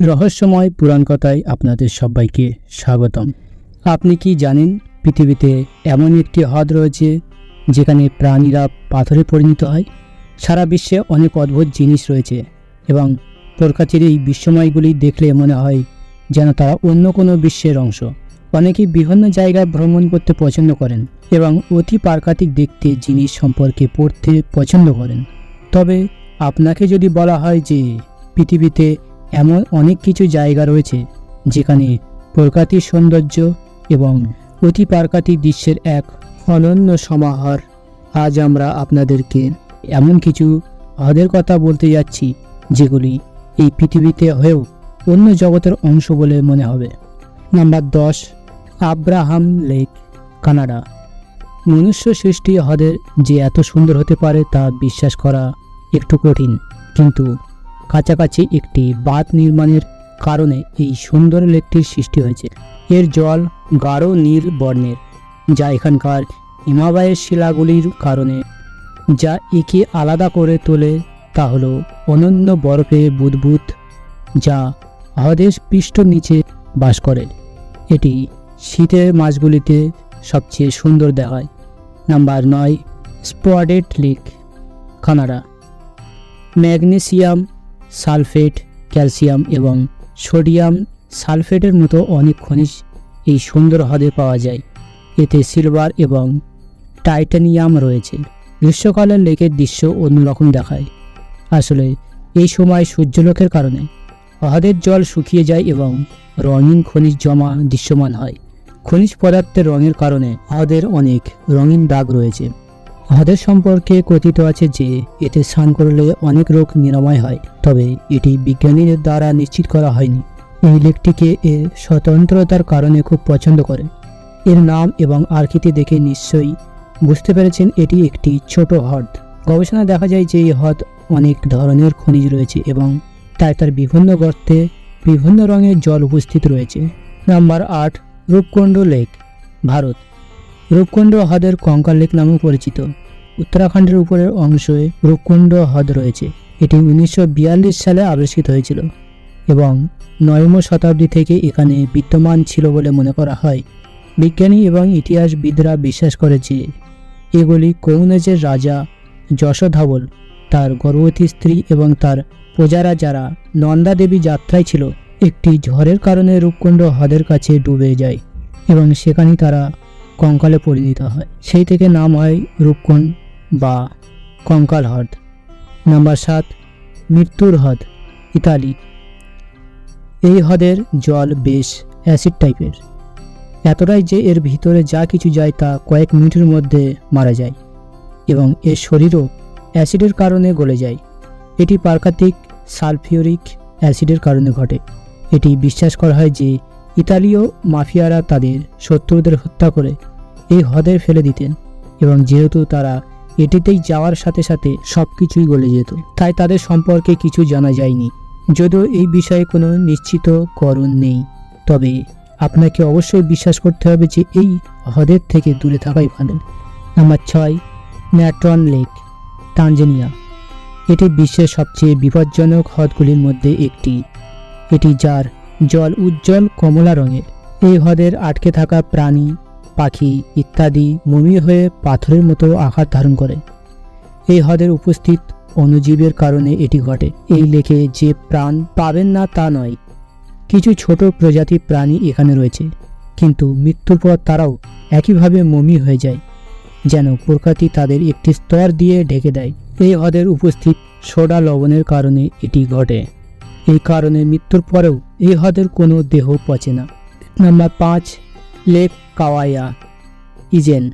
রহস্যময় পুরাণ কথায় আপনাদের সবাইকে স্বাগতম। আপনি কি জানেন, পৃথিবীতে এমন একটি হ্রদ রয়েছে, যেখানে প্রাণীরা পাথরে পরিণত হয়? সারা বিশ্বে অনেক অদ্ভুত জিনিস রয়েছে এবং প্রকৃতির এই বিশ্বময়গুলি দেখলে মনে হয় যেন তারা অন্য কোনো বিশ্বের অংশ। অনেকেই বিভিন্ন জায়গায় ভ্রমণ করতে পছন্দ করেন এবং অতি প্রাকৃতিক দেখতে জিনিস সম্পর্কে পড়তে পছন্দ করেন। তবে আপনাকে যদি বলা হয় যে পৃথিবীতে এমন অনেক কিছু জায়গা রয়েছে যেখানে প্রকৃতির সৌন্দর্য এবং অতি প্রাকৃতিক দৃশ্যের এক অনন্য সমাহার। আজ আমরা আপনাদেরকে এমন কিছু হ্রদের কথা বলতে যাচ্ছি, যেগুলি এই পৃথিবীতে হয়েও অন্য জগতের অংশ বলে মনে হবে। নাম্বার দশ, আব্রাহাম লেক, কানাডা। মনুষ্য সৃষ্টি হ্রদের যে এত সুন্দর হতে পারে তা বিশ্বাস করা একটু কঠিন, কিন্তু কাছাকাছি একটি বাঁধ নির্মাণের কারণে এই সুন্দর লেকটির সৃষ্টি হয়েছে। এর জল গাঢ় নীল বর্ণের, যা এখানকার হিমাবায়ের শিলাগুলির কারণে, যা একে আলাদা করে তোলে তা হল অনন্য বরফে বুদবুদ, যা হ্রদের পৃষ্ঠ নিচে বাস করে। এটি শীতের মাসগুলিতে সবচেয়ে সুন্দর দেখায়। নাম্বার নয় spotted lake, Canada. Magnesium sulphate, calcium এবং সোডিয়াম সালফেটের মতো অনেক খনিজ এই সুন্দর হ্রদে পাওয়া যায়। এতে সিলভার এবং টাইটানিয়াম রয়েছে। গ্রীষ্মকালের লেকের দৃশ্য অন্যরকম দেখায়। আসলে, এই সময় সূর্যলোকের কারণে হ্রদের জল শুকিয়ে যায় এবং রঙিন খনিজ জমা দৃশ্যমান হয়। খনিজ পদার্থের রঙের কারণে হ্রদের অনেক রঙিন দাগ রয়েছে। হ্রদের সম্পর্কে কথিত আছে যে, এতে স্নান করলে অনেক রোগ নিরাময় হয়, তবে এটি বিজ্ঞানীদের দ্বারা নিশ্চিত করা হয়নি। এই লেকটিকে এর স্বতন্ত্রতার কারণে খুব পছন্দ করে। এর নাম এবং আকৃতি দেখে নিশ্চয়ই বুঝতে পেরেছেন এটি একটি ছোট হ্রদ। গবেষণা দেখা যায় যে এই হ্রদ অনেক ধরনের খনিজ রয়েছে এবং তাই তার বিভিন্ন গর্তে বিভিন্ন রঙের জল উপস্থিত রয়েছে। নাম্বার আট, রূপকুণ্ড লেক, ভারত। রূপকুণ্ড হ্রদের কঙ্কাল লেক নামেও পরিচিত। উত্তরাখণ্ডের উপরের অংশে রূপকুণ্ড হ্রদ রয়েছে। এটি উনিশশো বিয়াল্লিশ সালে আবিষ্কৃত হয়েছিল এবং নয়ম শতাব্দী থেকে এখানে বিদ্যমান ছিল বলে মনে করা হয়। বিজ্ঞানী এবং ইতিহাসবিদরা বিশ্বাস করে যে এগুলি কৌনজের রাজা যশোধাবল তার গর্ভবতী স্ত্রী এবং তার প্রজারা যারা নন্দা দেবী যাত্রায় ছিল, একটি ঝড়ের কারণে রূপকুণ্ড হ্রদের কাছে ডুবে যায় এবং সেখানেই তারা কঙ্কালে পরিণত হয়। সেই থেকে নাম হয় রূপকুণ্ড বা কঙ্কাল হ্রদ। নাম্বার সাত, মৃত্যুর হ্রদ, ইতালি। এই হ্রদের জল বেশ অ্যাসিড টাইপের। এতটাই যে এর ভিতরে যা কিছু যায় তা কয়েক মিনিটের মধ্যে মারা যায় এবং এর শরীরও অ্যাসিডের কারণে গলে যায়। এটি প্রাকৃতিক সালফিউরিক অ্যাসিডের কারণে ঘটে। এটি বিশ্বাস করা হয় যে ইতালীয় মাফিয়ারা তাদের শত্রুদের হত্যা করে এই হ্রদে ফেলে দিতেন এবং যেহেতু তারা এটিতেই যাওয়ার সাথে সাথে সব কিছুই গলে যেত, তাই তাদের সম্পর্কে কিছু জানা যায়নি। যদিও এই বিষয়ে কোনো নিশ্চিত করণ নেই। তবে আপনাকে অবশ্যই বিশ্বাস করতে হবে যে এই হ্রদের থেকে দূরে থাকাই ভালো। নাম্বার ছয় ন্যাট্রন লেক, তানজানিয়া। এটি বিশ্বের সবচেয়ে বিপজ্জনক হ্রদগুলির মধ্যে একটি। এটি যার জল উজ্জ্বল কমলা রঙের। এই হ্রদের আটকে থাকা প্রাণী পাখি ইত্যাদি মমি হয়ে পাথরের মতো আকার ধারণ করে। এই হ্রদের উপস্থিত অণুজীবের কারণে এটি ঘটে। এই লেকে যে প্রাণ পাবেন না তা নয়। কিছু ছোট প্রজাতির প্রাণী এখানে রয়েছে, কিন্তু মৃত্যুর পর তারাও একইভাবে মমি হয়ে যায়, যেন প্রকৃতি তাদের একটি স্তর দিয়ে ঢেকে দেয়। এই হ্রদের উপস্থিত সোডা লবণের কারণে এটি ঘটে। এই কারণে মৃত্যুর পরেও এই হ্রদের কোনো দেহ পচে না। নাম্বার পাঁচ লেক কাওয়াইয়া ইজেন।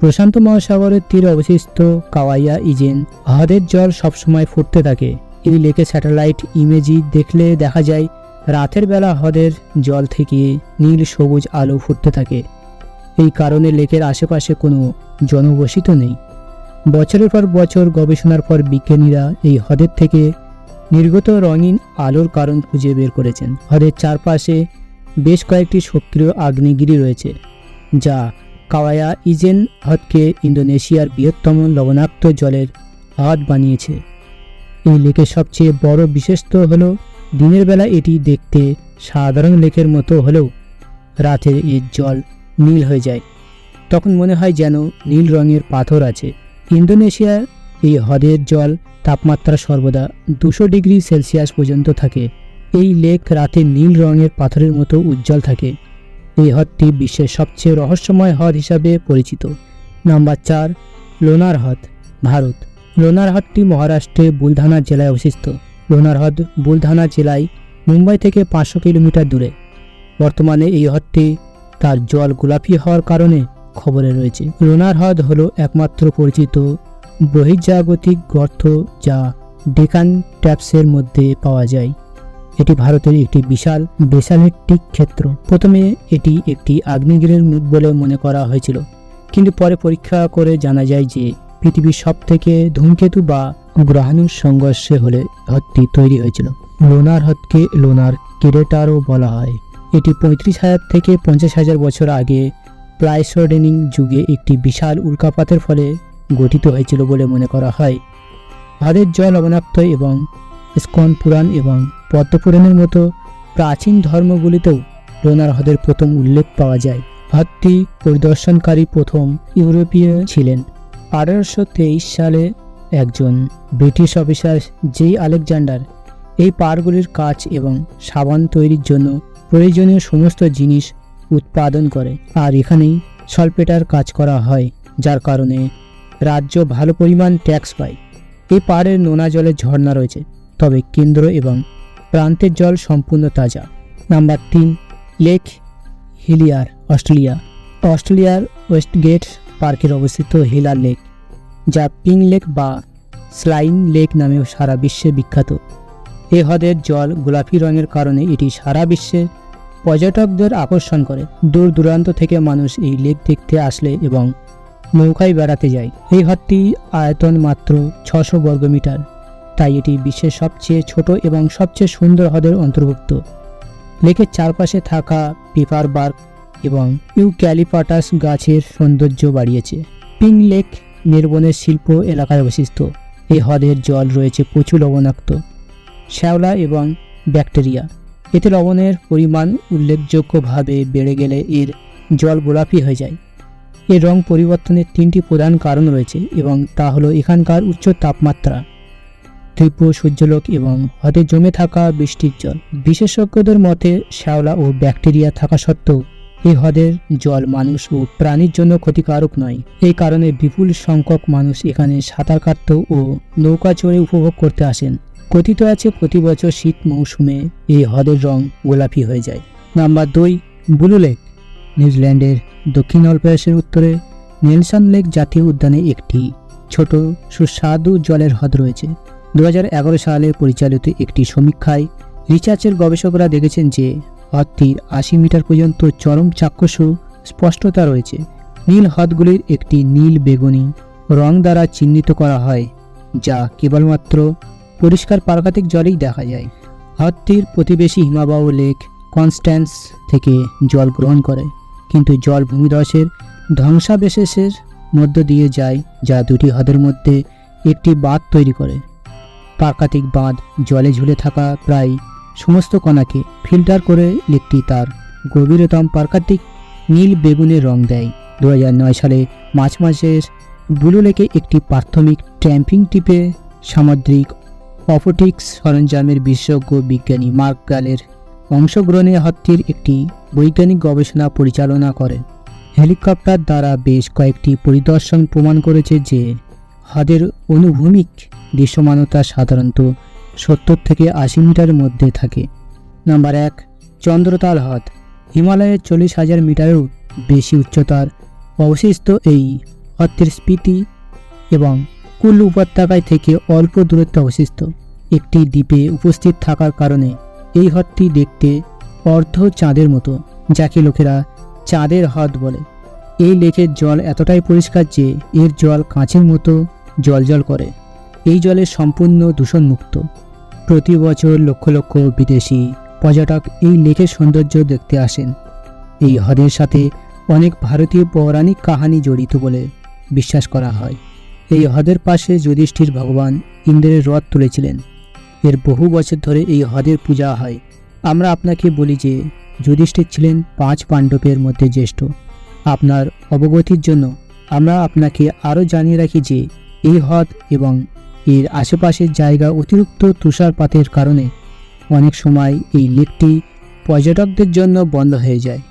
প্রশান্ত মহাসাগরের তীরে অবশিষ্ট কাওয়াইয়া ইজেন। হ্রদের জল সবসময় ফুটতে থাকে। এই লেকে স্যাটেলাইট ইমেজি দেখলে দেখা যায়, রাতের বেলা হ্রদের জল থেকে নীল সবুজ আলো ফুটতে থাকে। এই কারণে লেকের আশেপাশে কোনো জনবসিত নেই। বছরের পর বছর গবেষণার পর বিজ্ঞানীরা এই হ্রদের থেকে নির্গত রঙিন আলোর কারণ খুঁজে বের করেছেন। হ্রদের চারপাশে বেশ কয়েকটি সক্রিয় আগ্নেয়গিরি রয়েছে, যা কাওয়ায়া ইজেন হ্রদকে ইন্দোনেশিয়ার বৃহত্তম লবণাক্ত জলের হ্রদ বানিয়েছে। এই লেকের সবচেয়ে বড় বিশেষত্ব হল, দিনের বেলা এটি দেখতে সাধারণ লেকের মতো হলেও রাতে এর জল নীল হয়ে যায়। তখন মনে হয় যেন নীল রঙের পাথর আছে। ইন্দোনেশিয়ার এই হ্রদের জল তাপমাত্রা সর্বদা দুশো ডিগ্রি সেলসিয়াস পর্যন্ত থাকে। এই লেক রাতে নীল রঙের পাথরের মতো উজ্জ্বল থাকে। এই হ্রদটি বিশ্বের সবচেয়ে রহস্যময় হ্রদ হিসাবে পরিচিত। নাম্বার চার, লোনার হ্রদ, ভারত। লোনার হ্রদটি মহারাষ্ট্রে বুলধানা জেলায় অবস্থিত। লোনার হ্রদ বুলধানা জেলায় মুম্বাই থেকে পাঁচশো কিলোমিটার দূরে। বর্তমানে এই হ্রদটি তার জল গোলাপি হওয়ার কারণে খবরে রয়েছে। লোনার হ্রদ হলো একমাত্র পরিচিত বহির্জাগতিক গর্ত যা ডেকান ট্যাপসের মধ্যে পাওয়া যায়। এটি ভারতের একটি বিশাল বেসালিটিক ক্ষেত্র। প্রথমে এটি একটি আগ্নেয়গিরির মুখ বলে মনে করা হয়েছিল। কিন্তু পরে পরীক্ষা করে জানা যায় যে, পৃথিবীর সব থেকে ধূমকেতু বা গ্রহাণুর সংঘর্ষে হলে হ্রদটি তৈরি হয়েছিল। লোনার হ্রদকে লোনার কেরেটারও বলা হয়। এটি পঁয়ত্রিশ হাজার থেকে পঞ্চাশ হাজার বছর আগে প্লাইসোডেনিং যুগে একটি বিশাল উল্কাপাতের ফলে গঠিত হয়েছিল বলে মনে করা হয়। হ্রদের জল লবণাক্ত এবং স্কন পুরাণ এবং পদ্মপুরাণের মতো প্রাচীন ধর্মগুলিতেও লোনার হ্রদের প্রথম উল্লেখ পাওয়া যায়। হ্রদটি পরিদর্শনকারী প্রথম ইউরোপীয় ছিলেন। আঠারোশো তেইশ সালে একজন ব্রিটিশ অফিসার জেই আলেকজান্ডার এই পাহাড়গুলির কাজ এবং সাবান তৈরির জন্য প্রয়োজনীয় সমস্ত জিনিস উৎপাদন করে। আর এখানেই সলপেটার কাজ করা হয়, যার কারণে রাজ্য ভালো পরিমাণ ট্যাক্স পায়। এই পাড়ের নোনা জলের ঝর্ণা রয়েছে, তবে কেন্দ্র এবং প্রান্তের জল সম্পূর্ণ তাজা। নাম্বার তিন, লেক হিলিয়ার, অস্ট্রেলিয়া। অস্ট্রেলিয়ার ওয়েস্টগেট পার্কের অবস্থিত হিলার লেক, যা পিং লেক বা স্লাইন লেক নামেও সারা বিশ্বে বিখ্যাত। এ হ্রদের জল গোলাপি রঙের কারণে এটি সারা বিশ্বে পর্যটকদের আকর্ষণ করে। দূর দূরান্ত থেকে মানুষ এই লেক দেখতে আসলে এবং নৌকায় বেড়াতে যায়। এই হ্রদটি আয়তন মাত্র ছশো বর্গমিটার তাই এটি বিশ্বের সবচেয়ে ছোট এবং সবচেয়ে সুন্দর হ্রদের অন্তর্ভুক্ত। লেকের চারপাশে থাকা পেপার বার্ক এবং ইউক্যালিপাটাস গাছের সৌন্দর্য বাড়িয়েছে। পিং লেক নির্বনের শিল্প এলাকায় অবস্থিত। এই হ্রদের জল রয়েছে প্রচুর লবণাক্ত। শ্যাওলা এবং ব্যাকটেরিয়া। এতে লবণের পরিমাণ উল্লেখযোগ্যভাবে বেড়ে গেলে এর জল গোলাপি হয়ে যায়। এর রং পরিবর্তনের তিনটি প্রধান কারণ রয়েছে এবং তা হলো এখানকার উচ্চ তাপমাত্রা। তীব্র সূর্যলোক এবং হ্রদে জমে থাকা বৃষ্টির জল। বিশেষজ্ঞদের মতে, শ্যাওলা ও ব্যাকটেরিয়া থাকা সত্ত্বেও এই হ্রদের জল মানুষ ও প্রাণীর জন্য ক্ষতিকারক নয়। এই কারণে বিপুল সংখ্যক মানুষ এখানে সাঁতার কাটতে ও নৌকা চড়ে উপভোগ করতে আসেন। কথিত আছে, প্রতি বছর শীত মৌসুমে এই হ্রদের রং গোলাপি হয়ে যায়। নাম্বার দুই, ব্লু লেক, নিউজিল্যান্ডের দক্ষিণ অল্পরাসের উত্তরে নেলসন লেক জাতীয় উদ্যানে একটি ছোট সুস্বাদু জলের হ্রদ রয়েছে। দু হাজার এগারো সালে পরিচালিত একটি সমীক্ষায় রিসার্চের গবেষকরা দেখেছেন যে হ্রদটির আশি মিটার পর্যন্ত চরম চাক্ষুষ স্পষ্টতা রয়েছে। নীল হ্রদগুলির একটি নীল বেগুনি রং দ্বারা চিহ্নিত করা হয়, যা কেবলমাত্র পরিষ্কার প্রাকৃতিক জলেই দেখা যায়। হ্রদটির প্রতিবেশী হিমাবাহ লেক কনস্ট্যান্স থেকে জল গ্রহণ করে, কিন্তু জল ভূমিধসের ধ্বংসাবশেষের মধ্য দিয়ে যায়, যা দুটি হ্রদের মধ্যে একটি বাঁধ তৈরি করে। প্রাকৃতিক বাঁধ জলে ঝুলে থাকা প্রায় সমস্ত কণাকে ফিল্টার করে লেকটি তার গভীরতম প্রাকৃতিক নীল বেগুনের রং দেয়। দু হাজার নয় সালে মার্চ মাসের ব্লু লেকে একটি প্রাথমিক ট্যাম্পিং টিপে সামুদ্রিক অপটিক্স সরঞ্জামের বিশেষজ্ঞ বিজ্ঞানী মার্ক গালের অংশগ্রহণে হ্রদটির একটি বৈজ্ঞানিক গবেষণা পরিচালনা করেন হেলিকপ্টার দ্বারা বেশ কয়েকটি পরিদর্শন প্রমাণ করেছে যে হ্রদের অনুভূমিক দৃশ্যমানতা সাধারণত সত্তর থেকে আশি মিটারের মধ্যে থাকে। নাম্বার এক, চন্দ্রতাল হ্রদ। হিমালয়ের চল্লিশ হাজার মিটারেরও বেশি উচ্চতার অবশিষ্ট এই হ্রদটির স্পিতি এবং কুল্লু উপত্যকায় থেকে অল্প দূরত্বে অবশিষ্ট। একটি দ্বীপে উপস্থিত থাকার কারণে এই হ্রদটি দেখতে অর্ধ চাঁদের মতো, যাকে লোকেরা চাঁদের হ্রদ বলে। এই লেকের জল এতটাই পরিষ্কার যে এর জল কাঁচের মতো জলজল করে। এই জলে সম্পূর্ণ দূষণমুক্ত। প্রতি বছর লক্ষ লক্ষ বিদেশি পর্যটক এই লেকের সৌন্দর্য দেখতে আসেন। এই হ্রদের সাথে অনেক ভারতীয় পৌরাণিক কাহিনী জড়িত বলে বিশ্বাস করা হয়। এই হ্রদের পাশে যুধিষ্ঠির ভগবান ইন্দ্রের রথ তুলেছিলেন। এর বহু বছর ধরে এই হ্রদের পূজা হয়। আমরা আপনাকে বলি যে, যুধিষ্ঠির ছিলেন পাঁচ পাণ্ডবের মধ্যে জ্যেষ্ঠ। আপনার অবগতির জন্য আমরা আপনাকে আরও জানিয়ে রাখি যে, এই হ্রদ এবং এর আশেপাশের জায়গা অতিরিক্ত তুষারপাতের কারণে অনেক সময় এই লেকটি পর্যটকদের জন্য বন্ধ হয়ে যায়।